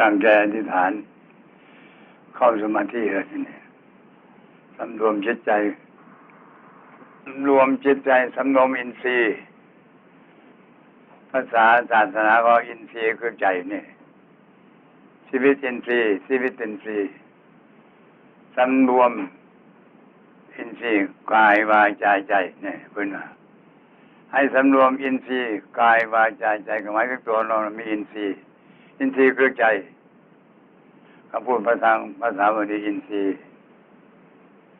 ตั้งใจอธิษฐาน เข้าสมาธิแล้วทีนี้สำรวมจิตใจสำรวมจิตใจสำรวมอินทรีย์ภาษาศาสนาก็อินทรีย์คือใจนี่ชีวิตอินทรีย์ชีวิตอินทรีย์สำรวมอินทรีย์กายวาจาใจเนี่ยเพื่อนว่าให้สำรวมอินทรีย์กายวาจาใจก็หมายถึงตัวเรา มีอินทรีย์ อินทรีย์คือใจคำพูดภาษาภาษาบาลีอินทรีย์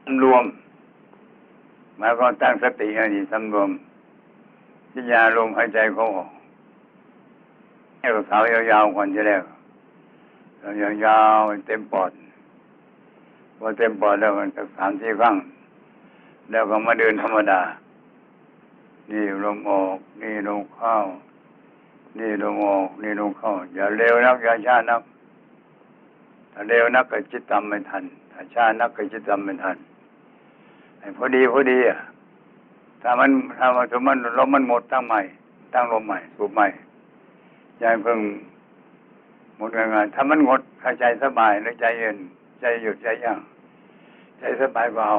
สำรวมหมายความตั้งสติให้ดีสำรวมพิจารณาลมหายใจเขาออกให้เราเท้ายาวๆก่อนจะแล้วยาวๆเต็มปอดพอเต็มปอดแล้วมันสักสามสี่ครั้งแล้วก็มาเดินธรรมดา นี่ลมออก นี่ลมเข้า นี่ลมออกนี่ลมเข้า อย่าเร็วนัก อย่าช้านัก ถ้าเร็วนักก็จิตตามไม่ทัน ถ้าช้านักก็จิตตามไม่ทันไอ้พอดีพอดีอะถ้ามันถ้ามันสมมันลมมันหมดตั้งใหม่ ตั้งลมใหม่สูบใหม่ย่าเพิ่งหมดงานถ้ามันหมดหายใจสบายหรือใจเย็น ใจหยุดใจย่างใจสบายเอา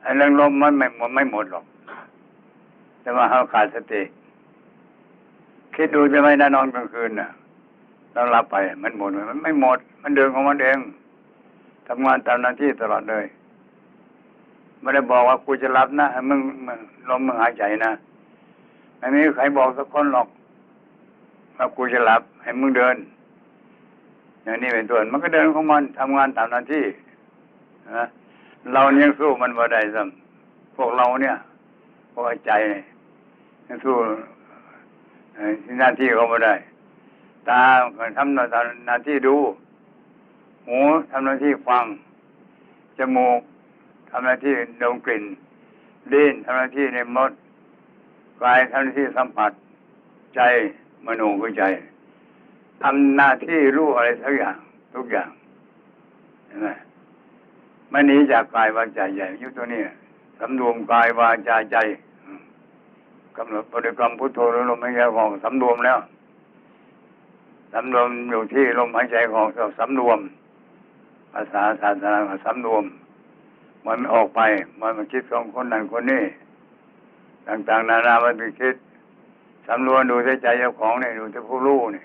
ไอ้เรื่องลมมันไม่มันไม่หมดหรอก แต่ว่าเราขาดสติ คิดดูจะไม่ได้นอนกลางคืนน่ะเราหลับไปมันหมดมันไม่หมด มันเดินของมันเองทำงานตามหน้าที่ตลอดเลยไม่ได้บอกว่ากูจะรับนะมึงมึงลมมึงหายใจนะไม่มีใครบอกสักคนหรอกว่ากูจะหลับให้มึงเดิน อย่างนี้เป็นต้นมันก็เดินของมันทำงานตามหน้าที่นะเราเนี่ยสู้มันบ่ได้ซ้ำพวกเราเนี่ยพวกใจเนี่ยสู้ หน้าที่เขาไม่ได้ ตาทำหน้าที่ดู หูทำหน้าที่ฟัง จมูกทำหน้าที่ดมกลิ่นลิ้นทำหน้าที่ในมดกายทำหน้าที่สัมผัส ใจมโนคือใจทำหน้าที่รู้อะไรทุกอย่าง ทุกอย่างเห็นไหมไม่หนีจากกายวาจาใจอยู่ตัวนี้สำรวมกายวาจาใจ กำหนดบริกรรมพุทโธลมหายใจของสำรวมแล้วสำรวมอยู่ที่ลมหายใจของเราสำรวม ภาษาศาสนาสำรวม มันออกไป มันมาคิดของคนนั้นคนนี้ต่างๆ นานามันไปคิดสำรวมดูใจเจ้าของเนี่ยดูที่ผู้รู้นี่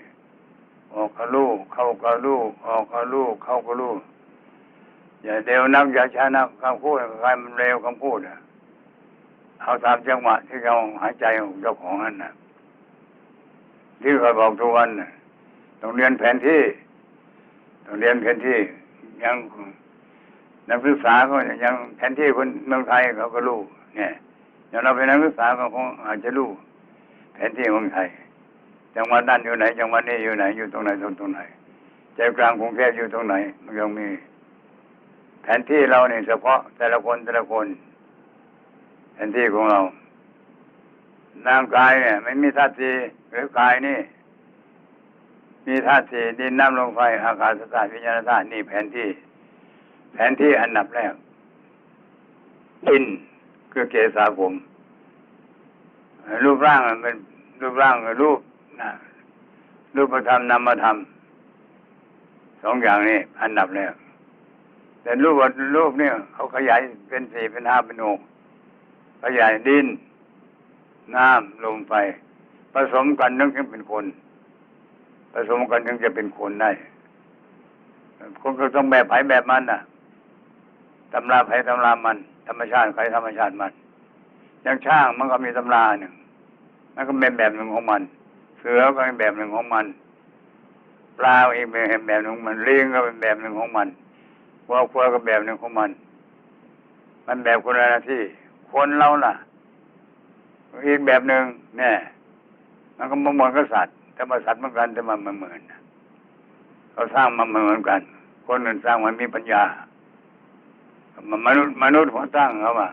ออกก็รู้เข้าก็รู้ออกก็รู้เข้าก็รู้อย่าเร็วนักอย่าช้านักคำพูดใครมันเร็วคำพูดอะ เอาตามจังหวะที่เราหายใจของเจ้าของนั่นนะที่เคยบอกทุกวันต้องเรียนแผนที่ต้องเรียนแผนที่ ยังนักศึกษาก็ยังแผนที่คนเมืองไทยเขาก็รู้เนี่ยอย่างเราเป็นนักศึกษาก็คงอาจจะรู้แผนที่เมืองไทย จังหวัดนั่นอยู่ไหน จังหวัดนี้อยู่ไหน อยู่ตรงไหนตรงตรงไหนใจกลางกรุงเทพอยู่ตรงไหน มันยังมี แผนที่เราเนี่ยเฉพาะแต่ละคนแต่ละคน แผนที่ของเราร่างกายเนี่ยไม่มีธาตุสีหรือกายนี่ มีธาตุสีดินน้ำลมไฟอากาศธาตุวิญญาณธาตุนี่แผนที่ แผนที่อันดับแรกดินคือเกษาผมรูปร่างมันเป็นรูปร่างรูปนะรูปธรรมนามธรรมสองอย่างนี้อันดับแรกแต่รูปรูปเนี่ยเขาขยายเป็นสี่เป็นห้าเป็นหก ขยายดิน น้ำลมไฟผสมกันนึกจะเป็นคน ผสมกันถึงจะเป็นคนได้ คนก็ต้องแบบไผแบบมันน่ะตำราไผตำรามัน ธรรมชาติไผธรรมชาติมัน อย่างช่างมันก็มีตำราหนึ่ง มันก็เป็นแบบหนึ่งของมัน เสือก็เป็นแบบหนึ่งของมันปลาองเป็นแบบหนึ่งมันเลี้ยงก็เป็นแบบหนึ่งของมันวัวควายก็แบบหนึ่งของมัน มันแบบคนละหน้าที่ คนเราล่ะ อีกแบบหนึ่งเนี่ยมันก็เหมือนกับสัตว์แต่มาสัตว์เหมือนกันแต่มันเหมือนเขาสร้างมันเหมือนกัน คนอื่นสร้างมันมีปัญญามนุษย์มนุษย์หัวตั้งเขาว่า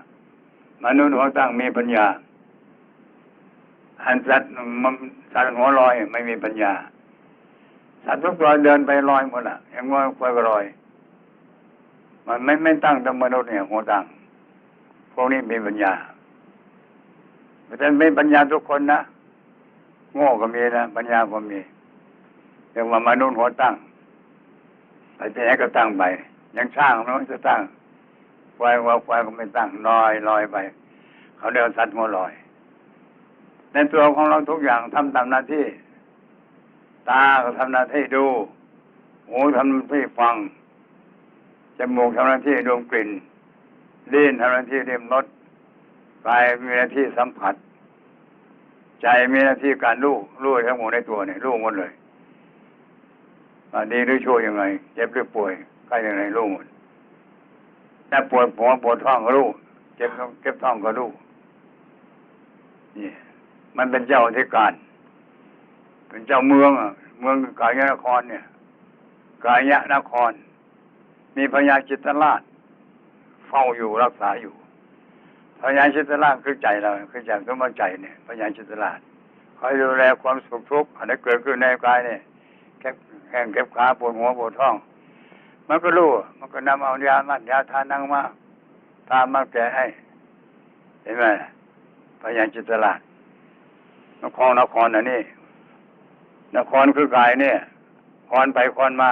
มนุษย์หัวตั้งมีปัญญาอันสัตว์มันสัตว์หัวลอยไม่มีปัญญา สัตว์ทุกตัวเดินไปลอยหมดอะอย่างว่าควายก็ลอย มันไม่ไม่ตั้งแต่มนุษย์เนี่ยหัวตั้ง พวกนี้มีปัญญาแต่ไม่ปัญญาทุกคนนะโง่ก็มีนะปัญญาก็มีเรียกว่ามนุษย์หัวตั้งไปที่ไหนก็ตั้งไปยังช่างเนาะจะตั้งควายวัวควายก็ไม่ตั้งลอยลอยไป เขาเรียกสัตว์หัวลอย ในตัวของเราทุกอย่างทำตามหน้าที่ ตาก็ทำหน้าที่ดูหูทำหน้าที่ฟังจมูกทำหน้าที่ดมกลิ่น ลิ้นทำหน้าที่เรียมรสกายมีหน้าที่สัมผัส ใจมีหน้าที่การรู้รู้ทั้งหมดในตัวเนี่ยรู้หมดเลยว่าดีหรือชั่วยังไงเจ็บหรือป่วยใกล้ยังไงรู้หมดถ้าปวดหัวปวดท้องก็รู้เจ็บท้องเจ็บท้องก็รู้นี่มันเป็นเจ้าที่การ เป็นเจ้าเมืองอะเมืองกายนครเนี่ย กายนคร มีพญาจิตรราช เฝ้าอยู่รักษาอยู่พญาจิตรราชคือใจเราคือใจสมบัติใจเนี่ยพญาจิตรราชคอยดูแลความสุขทุกข์อันนี้เกิดขึ้นในกายเนี่ยแค่แข้งเก็บขาปวดหัวปวดท้อง มันก็รู้ มันก็นำเอายามันยาทานั่งมาตามมาแก่ให้ เห็นไหมพญาจิตรราชนครนครอันนี้นครคือกายเนี่ยคอนไปคอนมา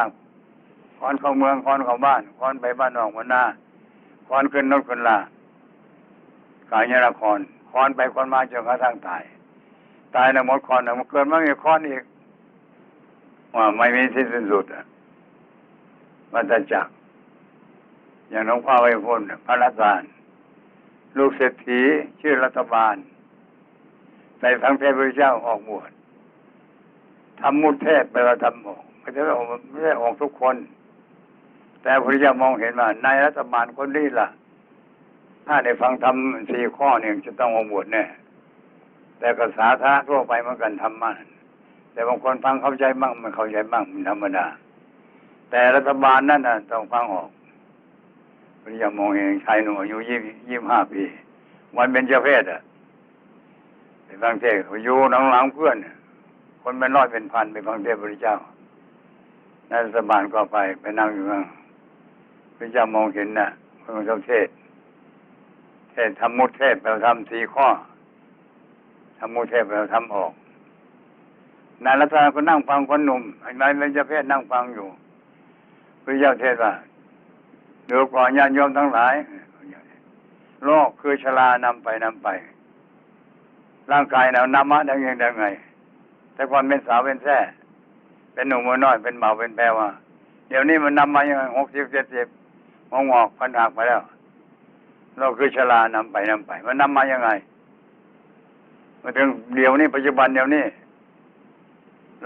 คอนเข้าเมืองคอนเข้าบ้านคอนไปบ้านนอกบ้านนา คอนขึ้นนกขึ้นลากายเนี่ยนครคอนไปคอนมาจนกระทั่งตาย ตายแล้วหมดคอนแล้วมันเกิดมาอีกคอนอีกว่าไม่มีที่สิ้นสุดอะวัฏจักอย่างหลวงพ่อไว้พ้นพระรัตานลูกเศรษฐีชื่อรัฐบาลในฟังเทพพระเจ้าออกบวชทำมุดเทพไปว่าทำออกไม่ใช่ว่าไม่ใช่ออกทุกคน แต่พระเจ้ามองเห็นว่าในรัฐบาลคนนี้ล่ะ ถ้าได้ฟังทำสี่ข้อเนี่ยจะต้องออกบวชแน่แต่ก็สาธาทั่วไปเหมือนกันทำมันแต่บางคนฟังเข้าใจบ้างไม่เข้าใจบ้างมันธรรมดา แต่รัฐบาลนั่นน่ะต้องฟังออกพระเจ้ามองเห็นชายหนุ่มอายุยี่ยี่ห้าปี วันเป็นเจ้าเพศอะไปฟังเทศอยู่หลังหลังเพื่อน คนเป็นร้อยเป็นพันไปฟังเทศพระเจ้านรัฐบาลก็ไปไปนั่งอยู่ข้าง พระเจ้ามองเห็นน่ะคนเจ้าเทศ เทศทำมุเทศเราทำสี่ข้อทำมุเทศเราทำออกนายรัตนาก็นั่งฟังคนหนุ่มนายเป็นเจ้าเพศนั่งฟังอยู่พระเจ้าเทศว่าดูก่อนญาติโยมทั้งหลายโลกคือชรานำไปนำไป ร่างกายเรานำมาได้ยังไง แต่ก่อนเป็นสาวเป็นแท้เป็นหนุ่มน้อยเป็นเบาเป็นแปรว่า เดี๋ยวนี้มันนำมายังหกสิบเจ็ดสิบ งงอกพันหักไปแล้วโลกคือชรานำไปนำไป มันนำมายังไง มาถึงเดี๋ยวนี้ปัจจุบันเดี๋ยวนี้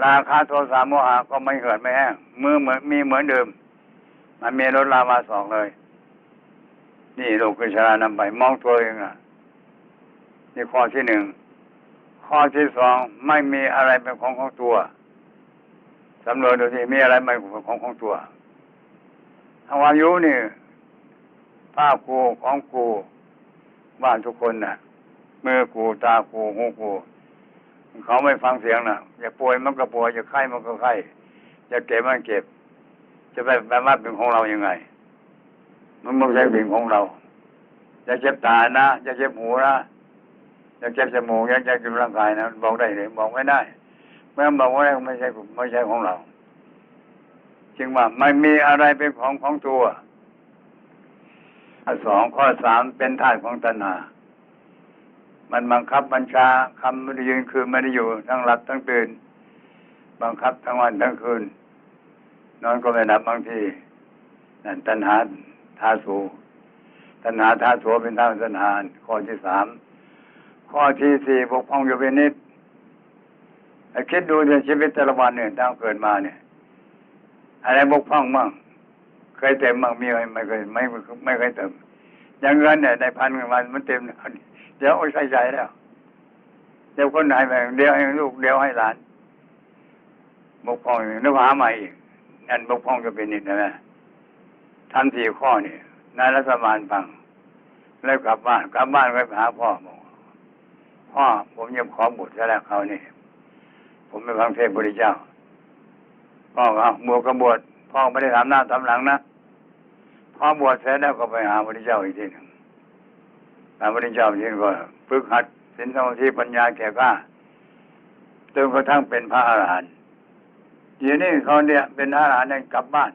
ราคาโทรศัพท์โมหะก็ไม่เหือดไม่แห้งมือเหมือนมีเหมือนเดิม มันมีรถลามาสองเลย นี่โลกคือชรานำไป มองตัวเองอะนี่ข้อที่หนึ่งข้อที่สองไม่มีอะไรเป็นของของตัวสำรวจดูสิมีอะไรไม่เป็นของของตัว ทาวายุนี่ผ้ากูของกูบ้านทุกคนน่ะมือกูตากูหูกูเขาไม่ฟังเสียงนะอย่าป่วยมันก็ป่วยอย่าไข้มันก็ไข้อย่าเก็บมันเก็บ จะไปแปลว่าเป็นของเรายังไง มันไม่ใช่เป็นของเราอย่าเจ็บตานะอย่าเจ็บหูนะอย่าเจ็บจมูกอย่าเจ็บร่างกายนะบอกได้เลยบอกไม่ได้เมื่อบอกว่าไม่ใช่ไม่ใช่ของเรา จึงว่าไม่มีอะไรเป็นของของตัวข้อสองข้อสามเป็นธาตุของตัณหา มันบังคับบัญชาคำไม่ได้ยืนคืนไม่ได้อยู่ ทั้งหลับทั้งตื่น บังคับทั้งวันทั้งคืน นอนก็ไม่หลับบางทีนั่นตัณหาทาสูตัณหาทาสูเป็นท่าตัณหาข้อที่สามข้อที่สี่บกพร่องอยู่เป็นนิดคิดดูในชีวิตแต่ละวันเนี่ยตั้งเกิดมาเนี่ย อะไรบกพร่องมั่งเคยเต็มมั่งมีอะไหมไม่เคยไม่ไม่เคยเต็มอย่างเงินเนี่ยได้พันเงินวันมันเต็มเดี๋ยวโอ้ใส่ใจแล้วเดี๋ยวคนไหนไปเดี๋ยวให้ลูกเดี๋ยวให้หลานบกพร่องนึกหาใหม่อีกนั่นบกพร่องก็เป็นนิดนะทำสี่ข้อนี่นายรัฐบาลฟัง แล้วกลับบ้านกลับบ้านไปหาพ่อบอกพ่อผมยังขอบุตรแล้วเขานี่ผมไม่ฟังเทศบริเจ้า พ่อครับบวชกบวชพ่อไม่ได้ทำหน้าทำหลังนะพ่อบวชเสร็จแล้วก็ไปหาบริเจ้าอีกทีหนึ่งพระพุทธเจ้าท่านก็ฝึกหัดสินสมาธิปัญญาแก่กล้าจนกระทั่งเป็นพระอรหันต์เดี๋ยวนี้เขาเนี่ยเป็นทหารเนี่ยกลับบ้าน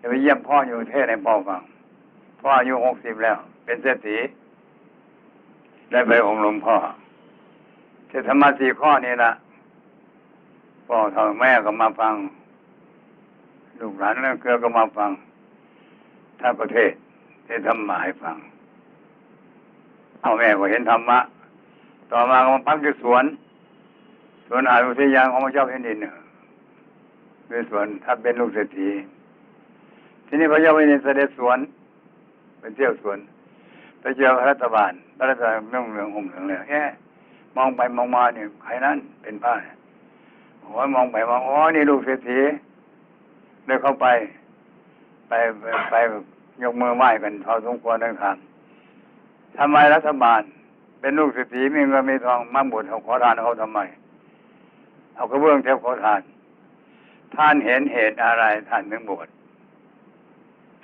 จะไปเยี่ยมพ่ออยู่เทศในพ่อฟังพ่ออายุหกสิบแล้ว เป็นเศรษฐีได้ไปองค์หลวงพ่อเทธรรมสี่ข้อนี่ละ พ่อทางแม่ก็มาฟัง ลูกหลานนั่นเกลือก็มาฟัง ถ้าประเทศเทศธรรมะให้ฟัง เอาแม่ก็เห็นธรรมะ ต่อมาก็มาพักที่สวน สวนอายุทยาของพระเจ้าแผ่นดินเนี่ยคือสวนถ้าเป็นลูกเศรษฐี ทีนี้พระเจ้าแผ่นดินเสด็จสวนไปเที่ยวสวนไปเจอรัฐบาลรัฐบาลนุ่งเหลืองห่มเหลืองเลยแค่มองไปมองมาเนี่ยใครนั้นเป็นพระเนี่ย โอ้ยมองไปมองอ๋อนี่ลูกเศรษฐีเลยเข้าไปไป ไปไปยกมือไหว้กันพอสมควรทั้งทานทำไมรัฐบาล เป็นลูกเศรษฐีมีเงินมีทองมาบวชเขาขอทานเขาทำไมเอากระเบื้องเทบขอทาน ท่านเห็นเหตุอะไร ท่านถึงบวช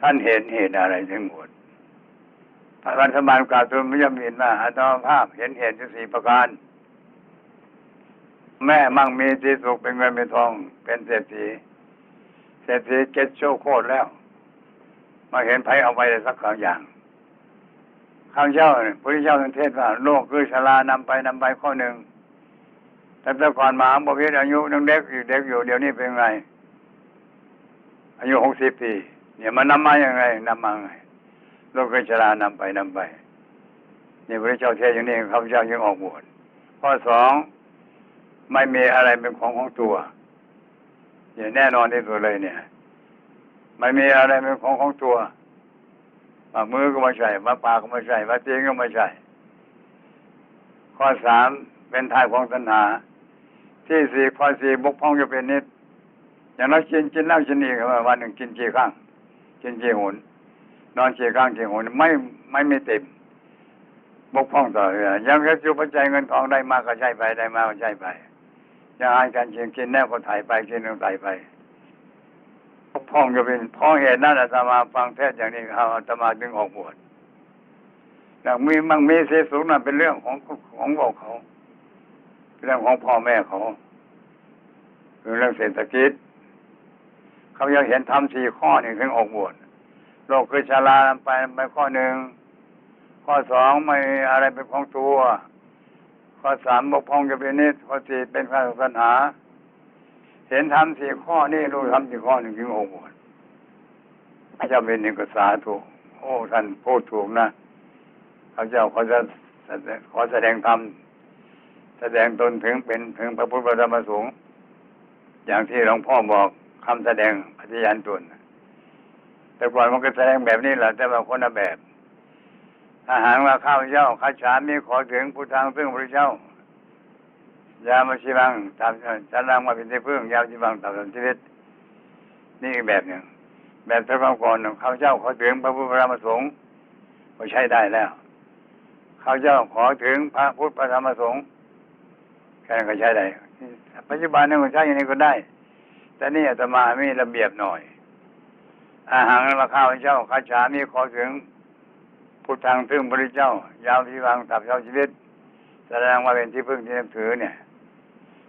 ท่านเห็นเหตุอะไรถึงบวชระรัฐบาลกล่าวตัวไม่ยอมเห็นว่าอาตมาภาพ เห็นเหตุสี่ประการ แม่มั่งมีที่สุขเป็นเงินเป็นทอง เป็นเศรษฐีเศรษฐีเก็ตโชโคตรแล้ว มาเห็นไผเอาไปสักขอย่างข้างเจ้าเนี่ยพระเจ้าท่านเทศว่าโลกคือชรานำไปนำไปข้อหนึ่งแต่แต่ก่อนมหาบพิตรอายุยังเด็กอยู่เด็กอยู่เดี๋ยวนี้เป็นไง อายุหกสิบปีเนี่ยมันนำมาอย่างไงนำมาไงโลกคือชรานำไปนำไปนี่พระเจ้าเทศอย่างนี้ข้าพเจ้ายังออกบวชข้อสอง ไม่มีอะไรเป็นของของตัวเนี่ยแน่นอนที่สุดเลยเนี่ย ไม่มีอะไรเป็นของของตัวมามือก็ไม่ใช่มาปากก็ไม่ใช่มาเตียงก็ไม่ใช่ข้อสามเป็นทายของตัณหา ที่สี่ข้อสี่บกพร่องจะเป็นนิด อย่างเรากินกินเหล้ากินอีกวันหนึ่งกินกี่ครั้งกินกี่หนนอนกี่ครั้งกี่หนไม่ไม่มีเต็มบกพร่องต่อเรือยังจะจุปัจจัยเงินทองได้มากก็ใช้ไปได้มากก็ใช้ไป อย่างอาการกินกินแน่ก็ถ่ายไปกินลงถ่ายไปพร่องจะเป็นพราะเหตุนั้นอาตมาฟังเทศอย่างนี้เอาอาตมาจึงออกบวชแต่มีมั่งมีเสสูงนั่นเป็นเรื่องของของบอกเขาเรื่องของพ่อแม่เขาเรื่องเศรษฐกิจ เขายังเห็นทำสี่ข้อนี่ถึงออกบวชโลกคือชาลาไปไปข้อหนึ่งข้อสองไม่อะไรเป็นของตัว ข้อสามบกพร่องจะเป็นนิดข้อสี่เป็นข้าปัญหาเห็นทำสี่ข้อนี่รู้ทำสี่ข้อหนึ่งถึงออกบวชพระเจ้าเป็นหนึ่งกษาถูกโอ้ท่านพูดถูกนะเขาเจ้าเขาจะขอแสดงธรรมแสดงตนถึงเป็นถึงพระพุทธธรรมสูงอย่างที่หลวงพ่อบอกคำแสดงปฏิญาณตนแต่ก่อนมันก็แสดงแบบนี้แหละแต่ว่าคนละแบบ ถ้าหากว่าข้าพเจ้าข้าฉามีขอถึงผู้ทางซึ่งพระเจ้ายามาชีวังตามจันรังมาเป็นที่พึ่งยาวชีวังตามชีวิต นี่อีกแบบหนึ่งแบบที่ก่อนข้าพเจ้าขอถึงพระพุทธธรรมสงฆ์ก็ใช้ได้แล้วข้าพเจ้าขอถึงพระพุทธธรรมสงฆ์แค่นั้นก็ใช้ได้ปัจจุบันนี่ก็ใช้อย่างนี้ก็ได้ แต่นี่อาตมามีระเบียบหน่อย อาหารมาข้าวเจ้าข้าฉามีขอถึง พุทธังซึ่งพระเจ้า ยาวที่วางตับเจ้าชีวิต แสดงว่าเป็นที่พึ่งที่นับถือเนี่ย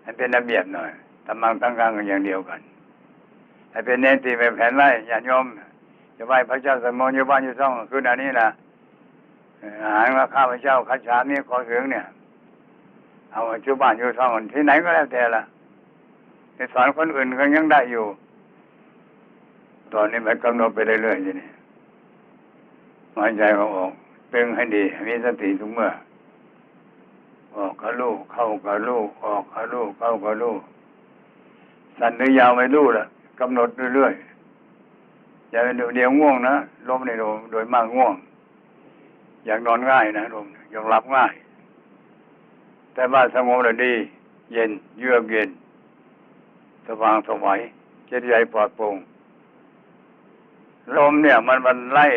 ให้เป็นระเบียบหน่อยทำมังตั้งกลางกันอย่างเดียวกันให้เป็นเน้นตีไปแผนไว้อย่าโยมจะไหว้พระเจ้าสมมติอยู่บ้านอยู่ช่องคืออันนี้นะอาหารมาข้าวเจ้าข้าฉามีขอถึงเนี่ย เอาอยู่บ้านอยู่ช่องที่ไหนก็แล้วแต่ละสอนคนอื่นก็ยังได้อยู่ ตอนนี้มันกำหนดไปเรื่อยๆอยู่นี่ หายใจเขาออกตึงให้ดีมีสติทุกเมื่อ ออกกับลูกเข้ากับลูกออกกับลูกเข้ากับลูกสั้นหรือยาวไม่รู้ละกำหนดเรื่อยๆอย่าเดี๋ยวง่วงนะลมในลมโดยมากง่วง อยากนอนง่ายนะลมอยากหลับง่าย แต่ว่าสงบแล้วดี เย็นเยือกเย็นสว่างสวัยเจริญใจปลอดโปร่งลมเนี่ย มันมันไล่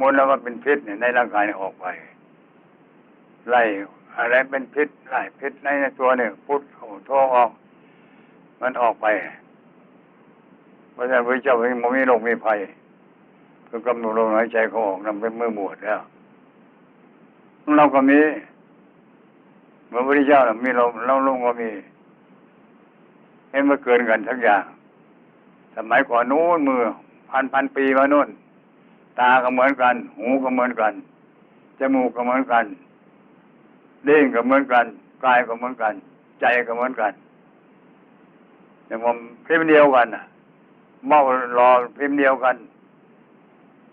มลแล้วมันเป็นพิษเนี่ยในร่างกายเนี่ยออกไปไล่อะไรเป็นพิษไล่พิษในตัวเนี่ยพุทโโทออก มันออกไปเพราะฉะนั้นพระเจ้าเองมันมีโรคมีภัยคือกำหนดลมหายใจเขาออกนำเป็นมือบวชแล้วเราก็มีเมื่อพระเจ้ามีลมเราลมก็มีเห็นว่าเกินกันทั้งอย่างสมัยก่อนนู้นมือพันพันปีมานู่น ตาก็เหมือนกัน หูก็เหมือนกัน จมูกก็เหมือนกันเล่งก็เหมือนกัน กายก็เหมือนกัน ใจก็เหมือนกันอย่างผมพิมพ์เดียวกันน่ะเมารอพิมพ์เดียวกัน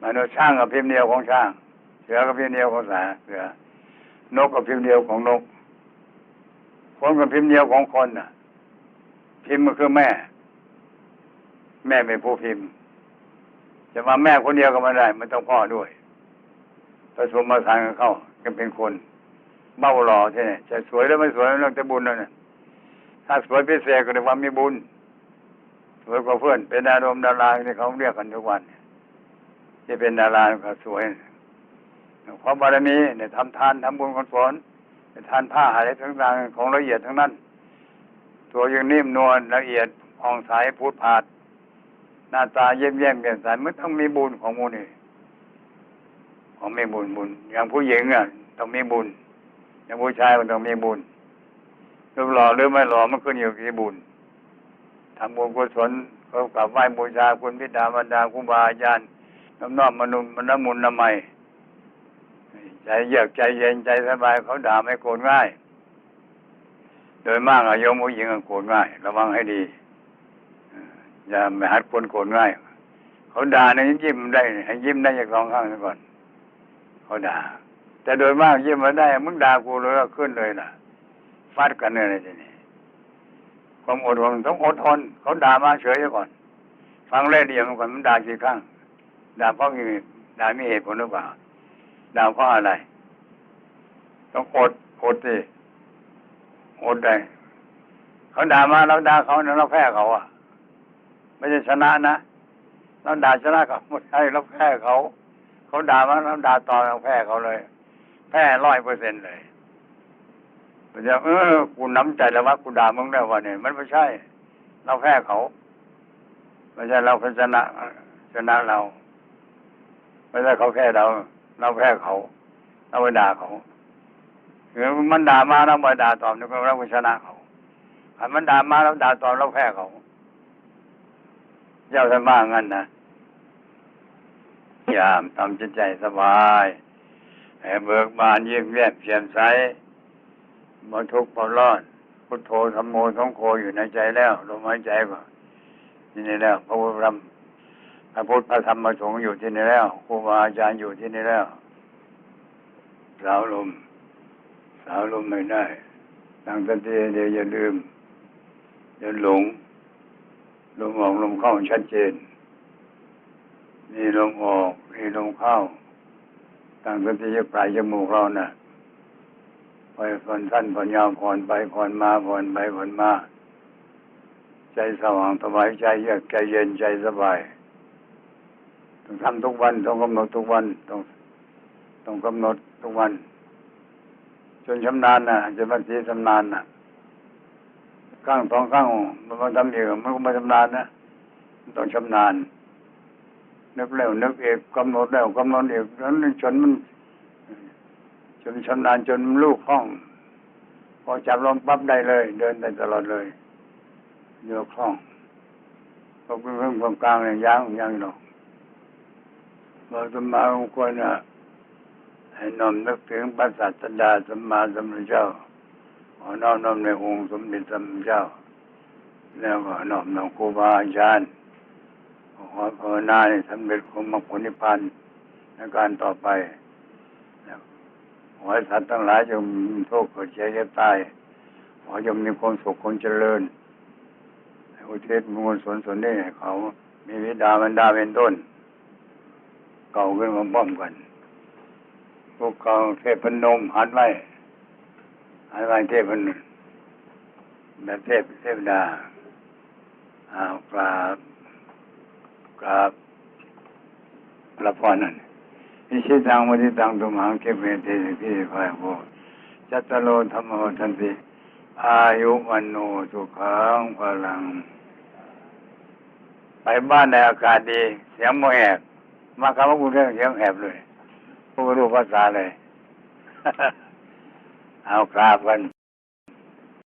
มนุษย์ช่างกับพิมพ์เดียวของช่าง เสือกับพิมพ์เดียวของเสือเสือนกกับพิมพ์เดียวของนก คนกับพิมพ์เดียวของคนน่ะ พิมพ์ก็คือแม่ แม่เป็นผู้พิมพ์ จะมาแม่คนเดียวก็ไม่ได้ มันต้องพ่อด้วยผสมมาสานกันเข้าก็เป็นคนเบ้าหล่อใช่ไหมจะสวยแล้วไม่สวยเรื่องจะบุญนั่นน่ะถ้าสวยพิเศษก็เรียกว่ามีบุญสวยกว่าเพื่อน เป็นดารมดาราที่เขาเรียกกันทุกวันที่เป็นดาราก็สวยเพราะบารมีเนี่ยทำทานทำบุญกุศลทานผ้าอะไรต่างๆของละเอียดทั้งนั้น ตัวยังนิ่มนวลละเอียดผ่องใสพูดผาด หน้าตาเยี่ยมเยี่ยมเปลี่ยนสายมันต้องมีบุญของมูนี่ของมีบุญบุญ อย่างผู้หญิงอะต้องมีบุญ อย่างผู้ชายมันต้องมีบุญรูปหล่อหรือไม่หล่อมันขึ้นอยู่กับบุญทำบุญกุศลเขากราบไหว้บูชาคุณพิดาบรรดาครูบาอาจารย์น้อมน้อมมนุษย์มันน้ำมุนน้ำใหม่ใจเยือกใจเย็นใจสบายเขาด่าไม่โกรธง่าย โดยมากอะโยมผู้หญิงโกรธง่าย ระวังให้ดี อย่าไปหัดคนโกรธง่ายเขาด่าเนี่ยยิ้มได้ให้ยิ้มได้อย่างสองข้างซะก่อนเขาด่า แต่โดยมากยิ้มมาได้ มึงด่ากูเลยก็ขึ้นเลยนะฟาดกันเลยทีนี้ความอดทนต้องอดทนเขาด่ามาเฉยซะก่อน ฟังเล่เดียวก่อนมันด่ากี่ครั้งด่าเพราะมีด่ามีเหตุผลหรือเปล่าด่าเพราะอะไร ต้องอดอดสิอดได้เขาด่ามาเราด่าเขาเราแพ้เขาอะ ไม่ใช่ชนะนะเราด่าชนะเขาไม่ใช่เราแพ้เขา เขาด่ามาเราด่าต่อเราแพ้เขาเลย แพ้ร้อยเปอร์เซ็นต์เลยมันจะเออกูน้ำใจแล้วว่ากูด่ามึงได้วันนี้มันไม่ใช่ เราแพ้เขาไม่ใช่เราชนะชนะเรา ไม่ใช่เขาแพ้เรา เราแพ้เขา เราไปด่าเขาหรือมันด่ามาเราไปด่าตอบนี่ก็เราชนะเขาถ้ามันด่ามาเราด่าตอบเราแพ้เขา เจ้าท่านว่างั้นนะยามทำจิตใจสบายให้เบิกบานยิ้มแย้มเฉียมใสบ่ทุกข์บ่ร้อนพุทโธธรรมโมสังโฆอยู่ในใจแล้วลมหายใจก็ที่นี่แล้วพระพุทธธรรมพระพุทธพระธรรมพระสงฆ์อยู่ที่นี่แล้วครูบาอาจารย์อยู่ที่นี่แล้วสาวลมสาวลมไม่ได้ตั้งสติเดียวอย่าลืมอย่าหลง ลมออกลมเข้าชัดเจน นี่ลมออกนี่ลมเข้าตั้งสติจะปลายจมูกเรานะ่ะไปผ่อนสั้นผ่อนยาวผ่อนไปผ่อนมาผ่อนไปผ่อนมา ใจสว่างสบายใจเยือกใจเย็นใจสบายต้องทำทุกวันต้องกำหนดทุกวันต้องต้องกำหนดทุกวัน จนชำนาญนะจะบางทีชำนาญนะ ข้างสองข้างมันทำเองมันก็ไม่ชำนาญนะต้องชำนาญนึกแล้วนึกเอกกำหนดแล้วกำหนดเอกนั้นจนมันจนชำนาญจนลูกห้อง พอจับลมปั๊บได้เลย เดินได้ตลอดเลยโยกคล่องพอเพิ่งความกลางเนี่ยยังยังหรอกเราจะมาองควรนะให้นอมนึกถึงพระศาสดาสมมาสมุทธเจ้า ขอน้อมน้อมในองค์สมเด็จสัมมเจ้า แล้วก็น้อมน้อมครูบาอาจารย์ขอภาวนาให้สำเร็จความมรรคผลนิพพานในการต่อไปขอให้สัตว์ทั้งหลายจงมีโทษเกิดเจ็บเจ็บตาย ขอจงมีความสุขความเจริญอุทิศมงคลสนสนนี้ให้เขา มีวิดาบรรดาเป็นต้น เก่าขึ้นมาบ้อมกัน พวกเขาเทพพนมหันไว้ หันไว้เทพพนแบบเทพเทพดาอ้าวกราบกราบพระพรนั่นอิชิตังวทิตังตุมังเกเมเตสิพิภายโภจัตตโลธรรมโอทันติอายุวันโนสุขังพลัง ไปบ้านในอากาศดี เสียงโมแหกมาคำว่ากูเรื่องเสียงแหบเลยผู้รู้ภาษาเลย เอาคราบกัน